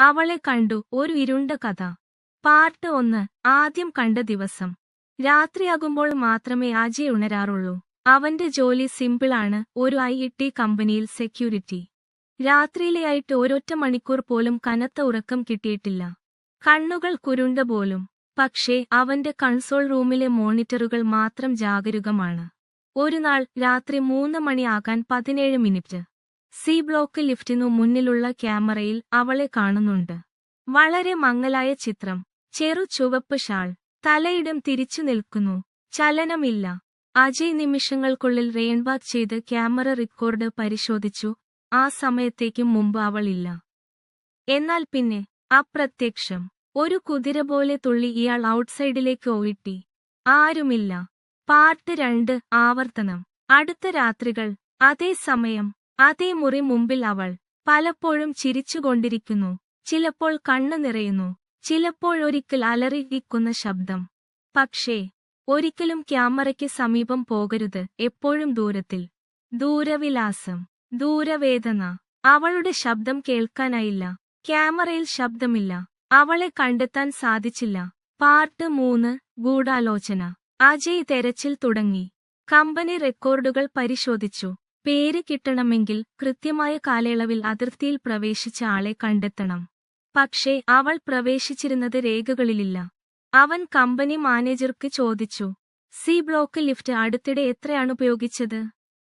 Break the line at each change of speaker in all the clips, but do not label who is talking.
അവളെ കണ്ടു ഒരു ഇരുണ്ട കഥ. പാർട്ട് ഒന്ന്. ആദ്യം കണ്ട ദിവസം. രാത്രിയാകുമ്പോൾ മാത്രമേ അജയ് ഉണരാറുള്ളൂ. അവന്റെ ജോലി സിമ്പിളാണ് ഒരു ഐ ടി കമ്പനിയിൽ സെക്യൂരിറ്റി. രാത്രിയിലെയായിട്ട് ഒരൊറ്റ മണിക്കൂർ പോലും കനത്ത ഉറക്കം കിട്ടിയിട്ടില്ല. കണ്ണുകൾ കുരുണ്ട പോലും. പക്ഷേ അവന്റെ കൺസോൾ റൂമിലെ മോണിറ്ററുകൾ മാത്രം ജാഗരൂകമാണ്. ഒരു നാൾ രാത്രി മൂന്ന് മണിയാകാൻ പതിനേഴ് മിനിറ്റ്. സി ബ്ലോക്ക് ലിഫ്റ്റിനു മുന്നിലുള്ള ക്യാമറയിൽ അവളെ കാണുന്നുണ്ട്. വളരെ മങ്ങലായ ചിത്രം. ചെറു ചുവപ്പ് ഷാൾ. തലയിടം തിരിച്ചു നിൽക്കുന്നു. ചലനമില്ല. അജയ് നിമിഷങ്ങൾക്കുള്ളിൽ റെയിൻബാക്ക് ചെയ്ത് ക്യാമറ റെക്കോർഡ് പരിശോധിച്ചു. ആ സമയത്തേക്കും മുമ്പ് അവളില്ല. എന്നാൽ പിന്നെ അപ്രത്യക്ഷം. ഒരു കുതിര പോലെ തുള്ളി ഇയാൾ ഔട്ട്സൈഡിലേക്ക് ഓയിട്ടി ആരുമില്ല. പാർട്ട് രണ്ട് ആവർത്തനം. അടുത്ത രാത്രികൾ. അതേ സമയം. അതേ മുറി മുമ്പിൽ അവൾ പലപ്പോഴും ചിരിച്ചുകൊണ്ടിരിക്കുന്നു. ചിലപ്പോൾ കണ്ണു നിറയുന്നു. ചിലപ്പോഴൊരിക്കൽ അലറിയിരിക്കുന്ന ശബ്ദം. പക്ഷേ ഒരിക്കലും ക്യാമറയ്ക്ക് സമീപം പോകരുത്. എപ്പോഴും ദൂരത്തിൽ. ദൂരവിലാസം. ദൂരവേദന. അവളുടെ ശബ്ദം കേൾക്കാനായില്ല. ക്യാമറയിൽ ശബ്ദമില്ല. അവളെ കണ്ടെത്താൻ സാധിച്ചില്ല. പാർട്ട് മൂന്ന്. ഗൂഢാലോചന. അജയ് തെരച്ചിൽ തുടങ്ങി. കമ്പനി റെക്കോർഡുകൾ പരിശോധിച്ചു. പേര് കിട്ടണമെങ്കിൽ കൃത്യമായ കാലയളവിൽ അതിർത്തിയിൽ പ്രവേശിച്ച ആളെ കണ്ടെത്തണം. പക്ഷേ അവൾ പ്രവേശിച്ചിരുന്നത് രേഖകളിലില്ല. അവൻ കമ്പനി മാനേജർക്ക് ചോദിച്ചു സി ബ്ലോക്ക് ലിഫ്റ്റ് അടുത്തിടെ എത്രയാണ് ഉപയോഗിച്ചത്?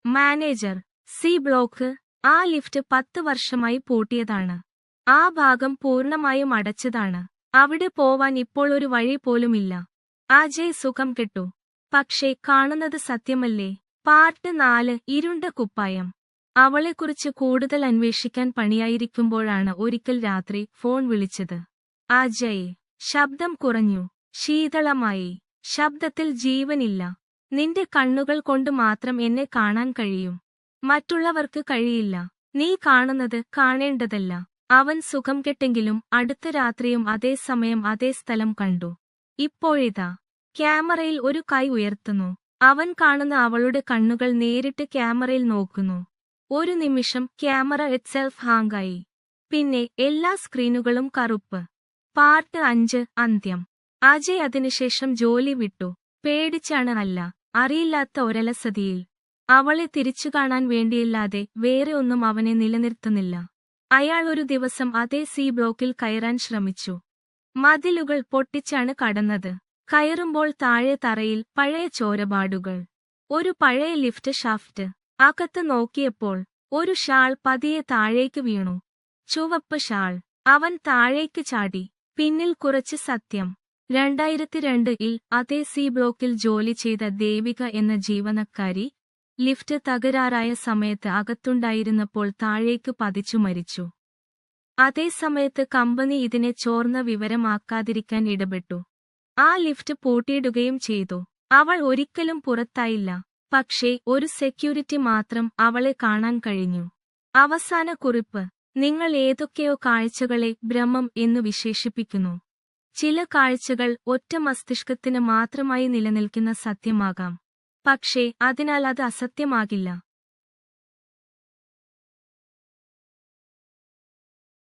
മാനേജർ സി ബ്ലോക്ക് ആ ലിഫ്റ്റ് പത്ത് വർഷമായി പൂട്ടിയതാണ്. ആ ഭാഗം പൂർണമായും അടച്ചതാണ്. അവിടെ പോവാൻ ഇപ്പോൾ ഒരു വഴി പോലുമില്ല. അജയ് സുഖം കെട്ടു. പക്ഷേ കാണുന്നത് സത്യമല്ലേ? പാർട്ട് നാല് ഇരുണ്ട കുപ്പായം. അവളെക്കുറിച്ച് കൂടുതൽ അന്വേഷിക്കാൻ പണിയായിരിക്കുമ്പോഴാണ് ഒരിക്കൽ രാത്രി ഫോൺ വിളിച്ചത്. അജയ് ശബ്ദം കുറഞ്ഞു. ശീതളമായി. ശബ്ദത്തിൽ ജീവനില്ല. നിന്റെ കണ്ണുകൾ കൊണ്ട് മാത്രം എന്നെ കാണാൻ കഴിയും. മറ്റുള്ളവർക്ക് കഴിയില്ല. നീ കാണുന്നത് കാണേണ്ടതല്ല. അവൻ സുഖം കെട്ടെങ്കിലും അടുത്ത രാത്രിയും അതേ സമയം അതേ സ്ഥലം കണ്ടു. ഇപ്പോഴിതാ. ക്യാമറയിൽ ഒരു കൈ ഉയർത്തുന്നു. അവൻ കാണുന്ന അവളുടെ കണ്ണുകൾ നേരിട്ട് ക്യാമറയിൽ നോക്കുന്നു. ഒരു നിമിഷം ക്യാമറ ഇറ്റ്സെൽഫ് ഹാങ്കായി പിന്നെ എല്ലാ സ്ക്രീനുകളും കറുപ്പ്. പാർട്ട് അഞ്ച് അന്ത്യം. അജയ് അതിനുശേഷം ജോലി വിട്ടു. പേടിച്ചാണ് അല്ല അറിയില്ലാത്ത ഒരലസതിയിൽ. അവളെ തിരിച്ചു കാണാൻ വേണ്ടിയില്ലാതെ വേറെ ഒന്നും അവനെ നിലനിർത്തുന്നില്ല. അയാൾ ഒരു ദിവസം അതേ സി ബ്ലോക്കിൽ കയറാൻ ശ്രമിച്ചു. മതിലുകൾ പൊട്ടിച്ചാണ് കടന്നത്. കയറുമ്പോൾ താഴെ തറയിൽ പഴയ ചോരപാടുകൾ. ഒരു പഴയ ലിഫ്റ്റ് ഷാഫ്റ്റ്. അകത്ത് നോക്കിയപ്പോൾ ഒരു ഷാൾ പതിയെ താഴേക്ക് വീണു. ചുവപ്പ് ഷാൾ. അവൻ താഴേക്ക് ചാടി. പിന്നിൽ കുറച്ച് സത്യം. രണ്ടായിരത്തി രണ്ടിൽ അതേ സി ബ്ലോക്കിൽ ജോലി ചെയ്ത ദേവിക എന്ന ജീവനക്കാരി ലിഫ്റ്റ് തകരാറായ സമയത്ത് അകത്തുണ്ടായിരുന്നപ്പോൾ താഴേക്ക് പതിച്ചു മരിച്ചു. അതേസമയത്ത് കമ്പനി ഇതിനെ ചോർന്ന വിവരമാക്കാതിരിക്കാൻ ഇടപെട്ടു. ആ ലിഫ്റ്റ് പൂട്ടിയിടുകയും ചെയ്തു. അവൾ ഒരിക്കലും പുറത്തായില്ല. പക്ഷേ ഒരു സെക്യൂരിറ്റി മാത്രം അവളെ കാണാൻ കഴിഞ്ഞു. അവസാന കുറിപ്പ്. നിങ്ങൾ ഏതൊക്കെയോ കാഴ്ചകളെ ഭ്രമം എന്നു വിശേഷിപ്പിക്കുന്നു. ചില കാഴ്ചകൾ ഒറ്റ മസ്തിഷ്കത്തിന് മാത്രമായി നിലനിൽക്കുന്ന സത്യമാകാം. പക്ഷേ അതിനാൽ അത് അസത്യമാകില്ല.